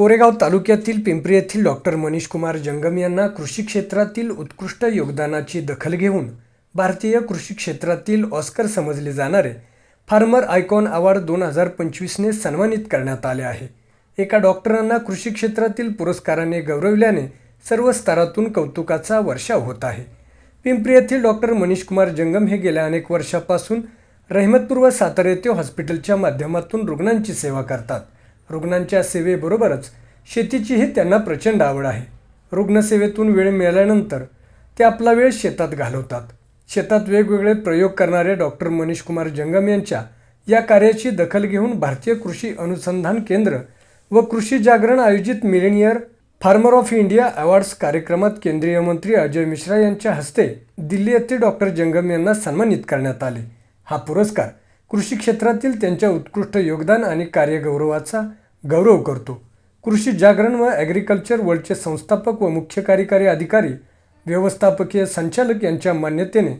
कोरेगाव तालुक्यातील पिंपरी येथील डॉक्टर मनीष कुमार जंगम यांना कृषी क्षेत्रातील उत्कृष्ट योगदानाची दखल घेऊन भारतीय कृषी क्षेत्रातील ऑस्कर समजले जाणारे फार्मर आयकॉन अवॉर्ड दोन हजार पंचवीसने सन्मानित करण्यात आले आहे. एका डॉक्टरांना कृषी क्षेत्रातील पुरस्काराने गौरविल्याने सर्व स्तरातून कौतुकाचा वर्षाव होत आहे. पिंपरी येथील डॉक्टर मनीष कुमार जंगम हे गेल्या अनेक वर्षापासून रहमतपूर्व सातारा येथे हॉस्पिटलच्या माध्यमातून रुग्णांची सेवा करतात. रुग्णांच्या सेवेबरोबरच शेतीचीही त्यांना प्रचंड आवड आहे. रुग्णसेवेतून वेळ मिळाल्यानंतर ते आपला वेळ शेतात घालवतात. शेतात वेगवेगळे प्रयोग करणारे डॉक्टर मनीष कुमार जंगम यांच्या या कार्याची दखल घेऊन भारतीय कृषी अनुसंधान केंद्र व कृषी जागरण आयोजित millionaire farmer of India awards कार्यक्रमात केंद्रीय मंत्री अजय मिश्रा यांच्या हस्ते दिल्ली येथे डॉक्टर जंगम यांना सन्मानित करण्यात आले. हा पुरस्कार कृषी क्षेत्रातील त्यांच्या उत्कृष्ट योगदान आणि कार्यगौरवाचा गौरव करतो. कृषी जागरण व ॲग्रिकल्चर वर्ल्डचे संस्थापक व मुख्य कार्यकारी अधिकारी व्यवस्थापकीय संचालक यांच्या मान्यतेने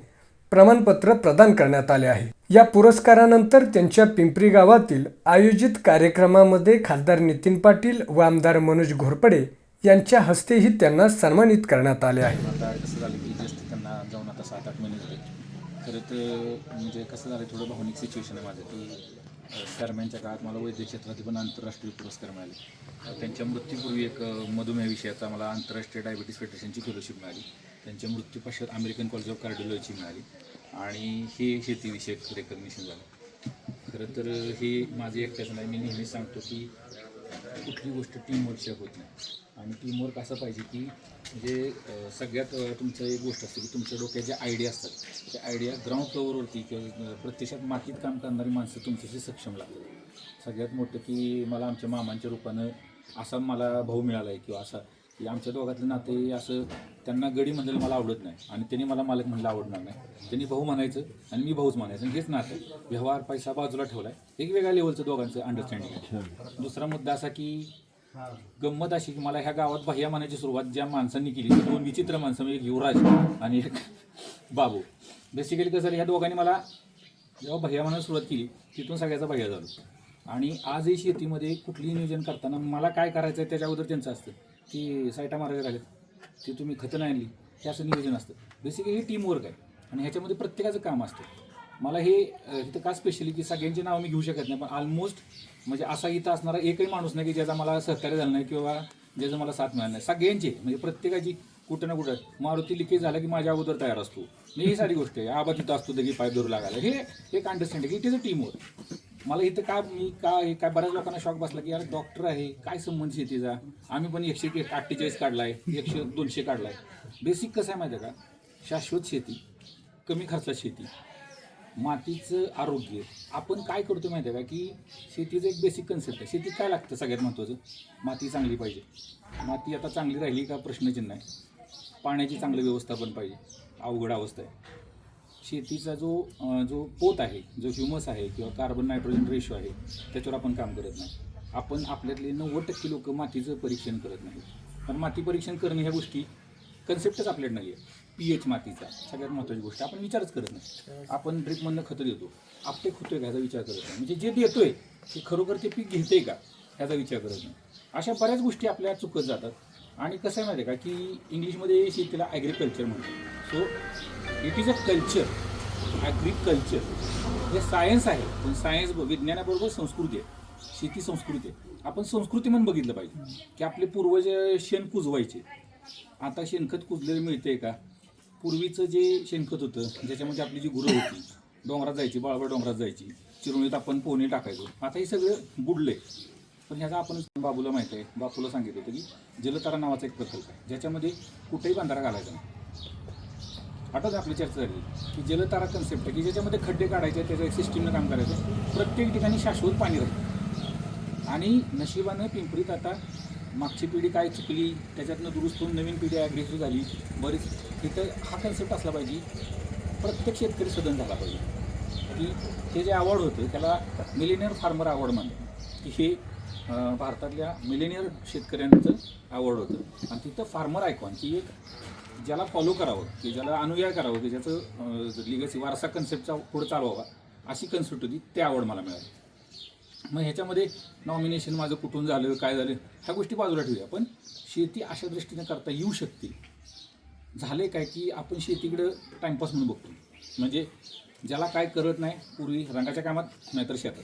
प्रमाणपत्र प्रदान करण्यात आले आहे. या पुरस्कारानंतर त्यांच्या पिंपरी गावातील आयोजित कार्यक्रमामध्ये खासदार नितीन पाटील व आमदार मनोज घोरपडे यांच्या हस्तेही त्यांना सन्मानित करण्यात आले आहे आता कसं झालं की जस्ट त्यांना जाऊन आता सात आठ महिने झाले खरं तर म्हणजे कसं झालं थोडं भावनिक सिच्युएशन आहे माझं. की दरम्यानच्या काळात मला वैद्यक क्षेत्रातील पण आंतरराष्ट्रीय पुरस्कार मिळाले. त्यांच्या मृत्यूपूर्वी एक मधुमेह विषयाचा मला आंतरराष्ट्रीय डायबिटीस फेडरेशनची फेलोशिप मिळाली. त्यांच्या मृत्यूपाशात अमेरिकन कॉलेज ऑफ कार्डिओलॉजी मिळाली. आणि हे शेतीविषयक रेकग्निशन झालं. खरं तर हे माझे एकट्याचं नाही. मी नेहमीच सांगतो की कुठली गोष्ट टीमवर्कशिवाय होत नाही. आणि टीमवर्क असं पाहिजे की म्हणजे सगळ्यात तुमचं एक गोष्ट असते की तुमच्या डोक्यात ज्या आयडिया असतात त्या आयडिया ग्राउंड फ्लोअरवरती किंवा प्रत्यक्षात मातीत काम करणारी माणसं तुमच्याशी सक्षम लागतात. सगळ्यात मोठं की मला आमच्या मामांच्या रूपानं असा मला भाऊ मिळाला आहे किंवा असा की आमच्या दोघातले नाते असं त्यांना गडी म्हणलेलं मला आवडत नाही आणि त्यांनी मला मालक म्हणलं आवडणार नाही. त्यांनी भाऊ म्हणायचं आणि मी भाऊच म्हणायचं. आणि हेच नातं. व्यवहार पैसा बाजूला ठेवला आहे एक वेगळ्या लेवलचं दोघांचं अंडरस्टँडिंग आहे. दुसरा मुद्दा असा की गंमत अशी की मला ह्या गावात भैया म्हणायची सुरुवात ज्या माणसांनी केली ती दोन विचित्र माणसं म्हणजे एक युवराज आणि एक बाबू. बेसिकली कसं झालं ह्या दोघांनी मला जेव्हा भैया म्हणायला सुरुवात केली तिथून सगळ्याचा भैया झालो. आणि आजही शेतीमध्ये कुठलीही नियोजन करताना मला काय करायचं आहे त्याच्या अगोदर त्यांचं असतं की सायटा मारायला लागेल ती तुम्ही खतं नाही आणली हे असं नियोजन असतं. बेसिकली हे टीमवर्क आहे. आणि ह्याच्यामध्ये प्रत्येकाचं काम असतं. मला हे इथं का स्पेशली की सगळ्यांची नावं मी घेऊ शकत नाही पण ऑलमोस्ट म्हणजे असा इथं असणारा एकही माणूस नाही की ज्याचा मला सहकार्य झालं नाही किंवा ज्याचं मला साथ मिळालं नाही. सगळ्यांची म्हणजे प्रत्येकाची कुठं ना कुठं. मारुती लिकेज झाला की माझ्या अगोदर तयार असतो. मी ही सारी गोष्ट आहे. आबा तिथं असतो दगी पाय दूर लागायला. हे एक understanding it is a teamwork मला इथं काय मी काय हे काय बऱ्याच लोकांना शॉक बसला की यार डॉक्टर आहे काय संबंध शेतीचा? आम्ही पण एकशे अठ्ठेचाळीस काढला आहे एकशे दोनशे काढला आहे बेसिक कसं आहे माहिती आहे का? शाश्वत शेती कमी खर्चात शेती. मातीचं आरोग्य. आपण काय करतो माहिती आहे का? की शेतीचं एक बेसिक कन्सेप्ट आहे. शेतीत काय लागतं सगळ्यात महत्त्वाचं? माती चांगली पाहिजे. माती आता चांगली राहिली का प्रश्नचिन्ह आहे. पाण्याची चांगलं व्यवस्थापन पाहिजे. अवघड अवस्था आहे. शेतीचा जो जो पोत आहे जो ह्युमस आहे किंवा कार्बन नायट्रोजन रेशो आहे त्याच्यावर आपण काम करत नाही. आपण आपल्यातले नव्वद टक्के लोक मातीचं परीक्षण करत नाही पण माती परीक्षण करणे ह्या गोष्टी कन्सेप्टच आपल्याकडे नाही आहे पी एच मातीचा सगळ्यात महत्त्वाची गोष्ट. आपण विचारच करत नाही. आपण ड्रिपमधनं खतं देतो. आपटे होतोय का ह्याचा विचार करत नाही. म्हणजे जे देतोय ते खरोखर ते पीक घेते का ह्याचा विचार करत नाही. अशा बऱ्याच गोष्टी आपल्या चुकत जातात. आणि कसं आहे माहिती आहे का की इंग्लिशमध्ये शेतीला ॲग्रिकल्चर म्हणतात. So it is a culture agriculture हे सायन्स आहे. पण सायन्स विज्ञानाबरोबर संस्कृती आहे. शेती संस्कृती आहे. आपण संस्कृती म्हणून बघितलं पाहिजे. की आपले पूर्वज शेण कुजवायचे. आता शेणखत कुजलेलं मिळते का? पूर्वीचं जे शेणखत होतं ज्याच्यामध्ये आपली जी गुरं होती डोंगरात जायची बाळाबळ डोंगरात जायची चिरुणीत आपण पोहणे टाकायचो. आता हे सगळं बुडले पण ह्याचा आपण बाबूला माहिती आहे बापूला सांगितलं होतं की जलतारा नावाचा एक प्रकल्प आहे ज्याच्यामध्ये कुठेही बांधारा घालायचा नाही. आठवत आपली चर्चा झाली की जलतारा कन्सेप्ट आहे की ज्याच्यामध्ये खड्डे काढायचे त्याचं एक सिस्टीमनं काम करायचं. प्रत्येक ठिकाणी शाश्वत पाणी राहतं आणि नशिबानं पिंपरीत आता मागची पिढी काय चुकली त्याच्यातनं दुरुस्त होऊन नवीन पिढी ॲग्रेसिव्ह झाली. बरीच इथं हा कन्सेप्ट असला पाहिजे. प्रत्येक शेतकरी सदन झाला पाहिजे. की हे जे अवॉर्ड होतं त्याला मिलेनियर फार्मर अवॉर्ड म्हणतात. की हे भारतातल्या मिलेनियर शेतकऱ्यांचं अवॉर्ड होतं. आणि तिथं फार्मर आयकॉन की एक ज्याला फॉलो करावं की ज्याला अनुयाय करावं की ज्याचं लिगसी वारसा कन्सेप्टचा पुढे चालवावा अशी कन्सेप्ट होती. ते आवड मला मिळाली. मग ह्याच्यामध्ये नॉमिनेशन माझं कुठून झालं काय झालं ह्या गोष्टी बाजूला ठेवूया. पण शेती अशा दृष्टीने करता येऊ शकते. झाले काय की आपण शेतीकडं टाईमपास म्हणून बघतो. म्हणजे ज्याला काय करत नाही पूर्वी रंगाच्या कामात नाहीतर शेतात.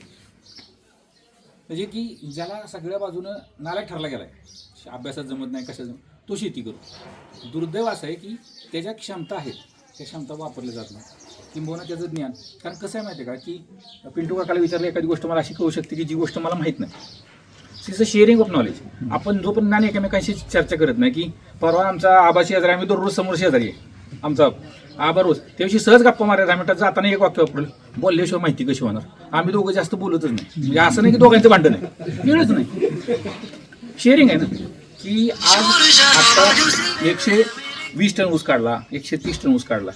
म्हणजे की ज्याला सगळ्या बाजूनं नालायक ठरला गेला आहे अभ्यासात जमत नाही कशा जमत तो शेती करू. दुर्दैव असं आहे की त्याच्या क्षमता आहेत त्या क्षमता वापरल्या जात नाही. किंबहुना त्याचं ज्ञान. कारण कसं आहे माहिती आहे का की पिंटू काकाला विचारलं एखादी गोष्ट मला अशी कळू शकते की जी गोष्ट मला माहीत नाही. Is a sharing of knowledge आपण जो पण ज्ञान एकमेकांशी चर्चा करत नाही की परवा आमचा आबा शेजारी आम्ही दररोज समोर शेजारी आहे. आमचा आबा रोज. त्याविषयी सहज गप्पा मारायचा आम्ही म्हणतात जाताना एक वाक्य वापरलं बोलल्याशिवाय माहिती कशी होणार? आम्ही दोघं जास्त बोलतच नाही. म्हणजे असं नाही की दोघांचं भांडण आहे. वेळच नाही. शेअरिंग आहे ना. की आज आता एकशे वीस टन ऊस काढला एकशे तीस टन ऊस काढला.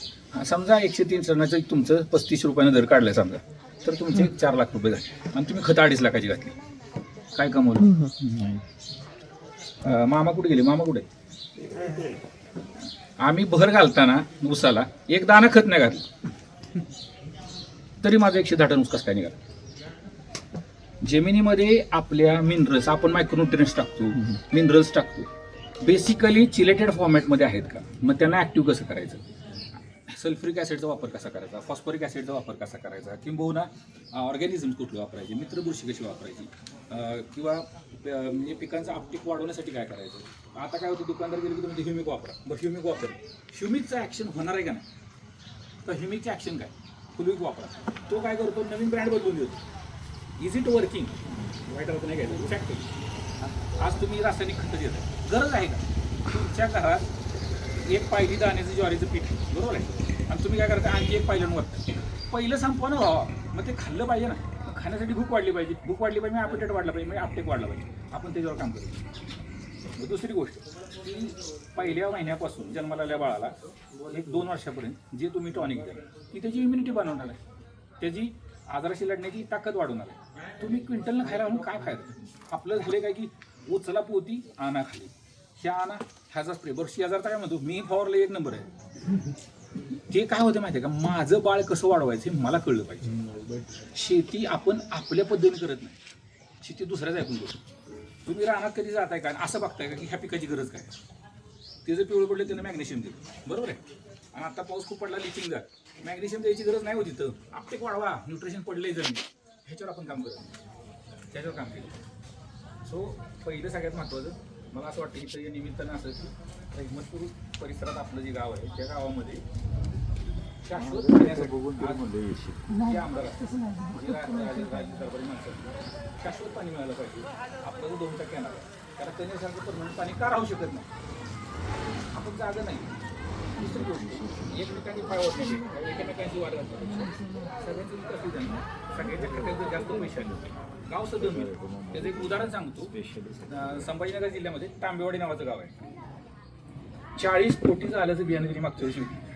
समजा एकशे तीन टनाचं तुमचं पस्तीस रुपयानं दर काढलाय समजा तर तुमचे चार लाख रुपये झाले. आणि तुम्ही खतं अडीच लाखाची घातली. काय कमवलं? अं, मामा कुठे गेले? मामा कुठे? आम्ही भर घालताना ऊसाला एक दाना खत नाही घातलं. तरी माझं एकशे दहा टन ऊस कसं काय निघाला? जमिनीमध्ये आपल्या मिनरल्स आपण मायक्रोन्युट्रियन्स टाकतो मिनरल्स टाकतो. बेसिकली चिलेटेड फॉर्मॅटमध्ये आहेत का? मग त्यांना ॲक्टिव्ह कसं करायचं? सल्फ्युरिक ॲसिडचा वापर कसा करायचा? फॉस्फरिक ॲसिडचा वापर कसा करायचा? किंबहुना ऑर्गॅनिझम्स कुठले वापरायचे? मित्रबुरशी कशी वापरायची? किंवा म्हणजे पिकांचा आपटिक वाढवण्यासाठी काय करायचं? आता काय होतं दुकानदार गेलं की तुम्ही ह्युमिक वापरा. बरं ह्युमिक वापर. ह्युमिकचं ॲक्शन होणार आहे का नाही? तर ह्युमिकचं ॲक्शन काय? फुलविक वापरा. तो काय करतो? नवीन ब्रँड बदलून देतो. इज इट वर्किंग वाईट अर्थ नाही घ्यायचं. फॅक्टरी आज तुम्ही रासायनिक खतं देत गरज आहे का? तुमच्या घरात एक पायरी दाण्याचं ज्वारीचं पीठ बरोबर आहे? आणि तुम्ही काय करता आणखी एक पाहिलं वाटतं पहिलं संपवा ना व्हावा. मग ते खाल्लं पाहिजे ना. मग खाण्यासाठी भूक वाढली पाहिजे. भूक वाढली पाहिजे म्हणजे मग ॲपिटेट वाढला पाहिजे म्हणजे आपटेक वाढला पाहिजे. आपण त्याच्यावर काम करू. मग दुसरी गोष्ट की पहिल्या महिन्यापासून जन्माला आल्या बाळाला एक दोन वर्षापर्यंत जे तुम्ही टॉनिक द्या ती त्याची इम्युनिटी बनवणार आहे त्याची आजाराशी लढण्याची ताकद वाढवणार आहे तुम्ही क्विंटलनं खायला म्हणून काय फायदा? आपलं झाले काय की उचला पोती आणा खाली. ह्या आणा ह्याचा स्प्रे बरं शेजारचा काय म्हणतो? मी फॉरला एक नंबर आहे. ते काय होतं माहिती आहे का? माझं बाळ कसं वाढवायचं हे मला कळलं पाहिजे. शेती आपण आपल्या पद्धतीने करत नाही. शेती दुसऱ्याच ऐकून करतो तुम्ही रानात कधी जाताय का? असं बघताय का की ह्या पिकाची गरज काय? ते जर पिवळं पडलं त्यानं मॅग्नेशियम देतो बरोबर आहे? आणि आता पाऊस खूप पडला लिचिंग झालं. मॅग्नेशियम द्यायची गरज नाही होती तर. आपटेक वाढवा. न्यूट्रिशन पडलंय जमीन. ह्याच्यावर आपण काम करतो त्याच्यावर काम केलं. सो पहिलं सगळ्यात महत्त्वाचं मला असं वाटतं की निमित्तानं असं की रहिमतपूर परिसरात आपलं जे गाव आहे त्या गावामध्ये शाश्वत शाश्वत पाणी मिळालं पाहिजे आपलं दोन टक्के येणार कारण कन्यासारखं परमनंट पाणी का राहू शकत नाही आपण जागा नाही दुसरी गोष्ट एकमेकांची पाय नाही एकमेकांची वाढ घालत सगळ्यांचं विकास सगळ्यांच्या खात्यात जास्त पैसे आले गाव सदन मिळतो त्याचं एक उदाहरण सांगतो संभाजीनगर जिल्ह्यामध्ये तांबेवाडी नावाचं गाव आहे चाळीस कोटीचं आल्याचं बियाणं त्यांनी मागच्या वर्षी. होती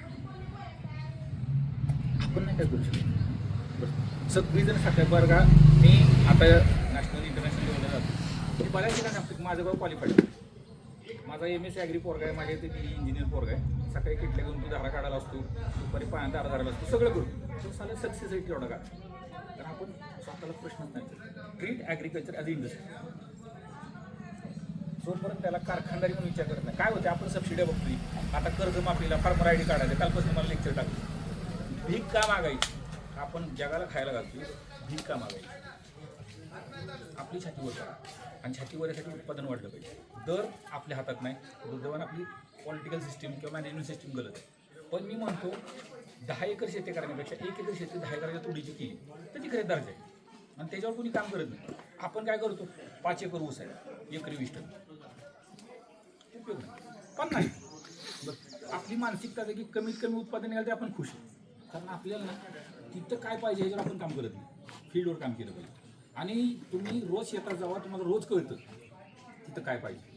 काय करू शकत? सगळीजण सकाळ बरं का मी आता नॅशनल इंटरनॅशनल लेवलला जातो मी बऱ्याच ठिकाणी असतो. माझं गाव क्वालिफाईड माझा एम एस ॲग्री पोरगा आहे माझ्या इथे इंजिनियर पोरगा आहे. सकाळी किटल्या घेऊन तू धारा काढायला असतो दुपारी पाण्यात धारा धरायला असतो सगळं करू. तो साला सक्सेस आहे तेवढा का? तर आपण स्वतःला प्रश्नच नाही ट्रीट ॲग्रिकल्चर ॲज इंडस्ट्री जोपर्यंत त्याला कारखानदारी म्हणून विचार करत नाही. काय होते आपण सबसिड्या बघतोय. आता कर्जमाफीला फार्मर आय डी काढायचं. कालपासून मला लेक्चर टाकतो भीक का मागायची? आपण जगाला खायला घालतो भीक का मागायची? आपली छातीवर करा. आणि छातीवर यासाठी उत्पादन वाढलं पाहिजे. दर आपल्या हातात नाही. दुर्दैवानं आपली पॉलिटिकल सिस्टीम किंवा मॅनेजमेंट सिस्टीम गलत आहे. पण मी म्हणतो दहा एकर शेती करण्यापेक्षा एक एकर शेती दहा एकराच्या तोडीची केली तर ती खरेदीदार जाईल. आहे आणि त्याच्यावर कोणी काम करत नाही. आपण काय करतो? पाच एकर ऊस आहे. एकरी वीस टन. उपयोग नाही. पण नाही. बरं, आपली मानसिकता की कमीत कमी उत्पादन निघालं तर आपण खुश आहे. कारण आपल्याला ना तिथं काय पाहिजे ह्याच्यावर आपण काम करत नाही. फील्डवर काम केलं पाहिजे. आणि तुम्ही रोज शेतात जावा तुम्हाला रोज कळतं तिथं काय पाहिजे.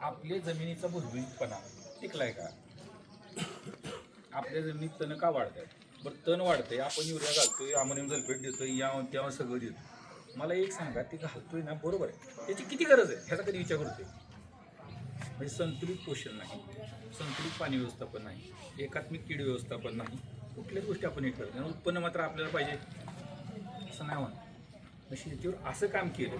आपल्या जमिनीचा भुसभुशीतपणा टिकलाय का? आपल्या जमिनीत तण का वाढत आहे बरं तण वाढतंय आपण युरिया घालतोय अमोनियम सल्फेट देतोय या तेव्हा सगळं देतो मला एक सांगा ते घालतोय ना बरोबर आहे. त्याची किती गरज आहे? ह्याचा कधी विचार करतोय? म्हणजे संतुलित पोषण नाही संतुलित पाणी व्यवस्थापन नाही एकात्मिक कीड व्यवस्थापन नाही कुठल्याच गोष्टी आपण हे करत नाही. उत्पन्न मात्र आपल्याला पाहिजे. असं नाही होणार. शेतीवर असं काम केलं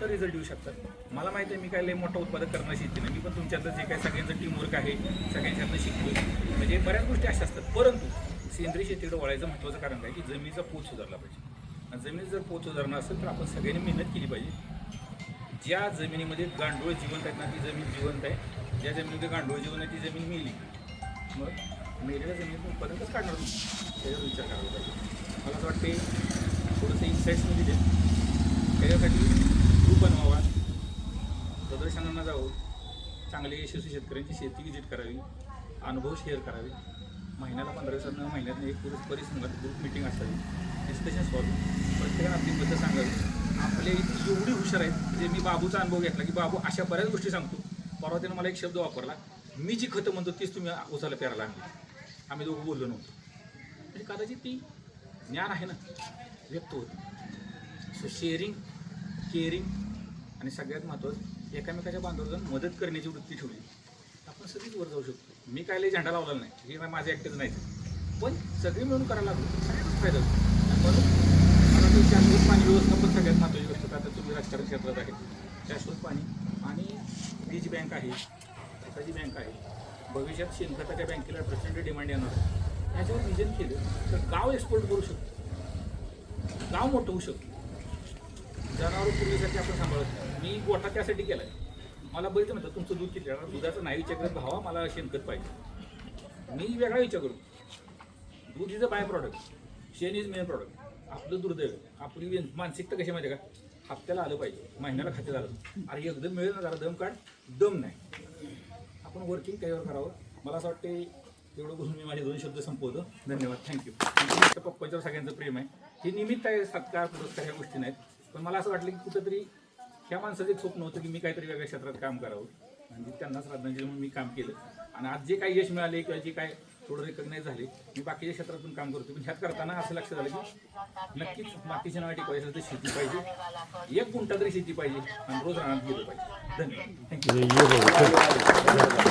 तर रिझल्ट येऊ शकतात. मला माहिती आहे मी काय लय मोठा उत्पादक करणार शेती नाही मी पण तुमच्यातलं जे काय सगळ्यांचं टीमवर्क आहे सगळ्यांच्यातनं शिकलो म्हणजे बऱ्याच गोष्टी अशा असतात. परंतु सेंद्रिय शेतीकडे वळायचं महत्त्वाचं कारण काय? की जमिनीचा पोत सुधारला पाहिजे. आणि जर पोत सुधारणं असेल तर आपण सगळ्यांनी मेहनत केली पाहिजे. ज्या जमिनीमध्ये गांडूळ जिवंत आहेत ना ती जमीन जिवंत आहे. ज्या जमिनीमध्ये गांडूळ जिवंत आहे ती जमीन मेली. मग मेलेल्या जमिनीतून उत्पादन कसं काढणार त्याच्यावर विचार करायला पाहिजे. मला असं वाटते थोडंसं इन्साईट्स मी त्याच्यासाठी ग्रुप बनवावा. प्रदर्शनांना जावं. चांगले यशस्वी शेतकऱ्यांची शेती विजिट करावी. अनुभव शेअर करावे. महिन्याला पंधरा दिवसांना महिन्यात एक पुरुष परिसंघात ग्रुप मिटिंग असावी. डिस्कशन्स व्हावी प्रत्येकाने आपली मतं सांगावी. आपले इथे एवढी हुशार आहेत म्हणजे मी बाबूचा अनुभव घेतला की बाबू अशा बऱ्याच गोष्टी सांगतो. परवा त्यानं मला एक शब्द वापरला मी जी खतं म्हणतो तीच तुम्ही उसाला पेरायला आणली. आम्ही दोघं बोललो नव्हतो. म्हणजे कदाचित ती ज्ञान आहे ना व्यक्त होत. सो शेअरिंग केअरिंग आणि सगळ्यात महत्त्वाचं एकामेकाच्या बांधवाला जाऊन मदत करण्याची वृत्ती ठेवली. आपण सगळीच वर जाऊ शकतो. मी काय लई झेंडा लावलेला नाही हे माझ्या माझं ॲक्टिव्ह नाही पण सगळे मिळून करायला लागलो सगळ्याच फायदा होतो. म्हणून मला शाश्वत पाणी व्यवस्थापन सगळ्यात महत्त्वाची गोष्ट आता तुम्ही राजकारण क्षेत्रात आहे. शाश्वत पाणी आणि वीज बँक आहे खताची बँक आहे भविष्यात शेणखताच्या बँकेला प्रचंड डिमांड येणार याच्यावर ह्याच्यावर विजन केलं तर गाव एक्सपोर्ट करू शकतो. गाव मोठं होऊ शकतो. जनावर पूर्वीसाठी आपण सांभाळत नाही. मी गोठा त्यासाठी केला आहे मला बघितलं म्हणतात तुमचं दूध किती येणार दुधाचं नाही विचार करत भावा मला शेणखत पाहिजे. मी वेगळा विचार करू. दूध इज अ बाय प्रॉडक्ट शेण इज मेन प्रॉडक्ट आपलं दुर्दैव. आपली मानसिकता कशी माहिती का? हप्त्याला आलं पाहिजे. महिन्याला खाते आलं. अरे एकदम मिळेल ना जरा दम काढ. दम नाही. आपण वर्किंग त्याच्यावर करावं. मला असं वाटते तेवढं बोलून मी माझे दोन शब्द संपवतो. धन्यवाद. थँक्यू पप्पाच्यावर सगळ्यांचं प्रेम आहे. हे निमित्त आहे सत्कार पुरस्कार ह्या गोष्टी नाहीत. पण मला असं वाटलं की कुठंतरी ह्या माणसाचं एक स्वप्न होतं की मी काहीतरी वेगळ्या क्षेत्रात काम करावं. म्हणजे त्यांना श्रद्धांजली म्हणून मी काम केलं. आणि आज जे काही यश मिळाले किंवा जे काय थोडं रेकग्नाईज झाले. मी बाकीच्या क्षेत्रात पण काम करतो पण ह्यात करताना असं लक्षात आलं की नक्कीच मातीच्या नावा टिकवायचं असेल तर शेती पाहिजे. एक गुंठा तरी शेती पाहिजे. आणि रोज रानात गेलं पाहिजे. धन्यवाद. थँक्यू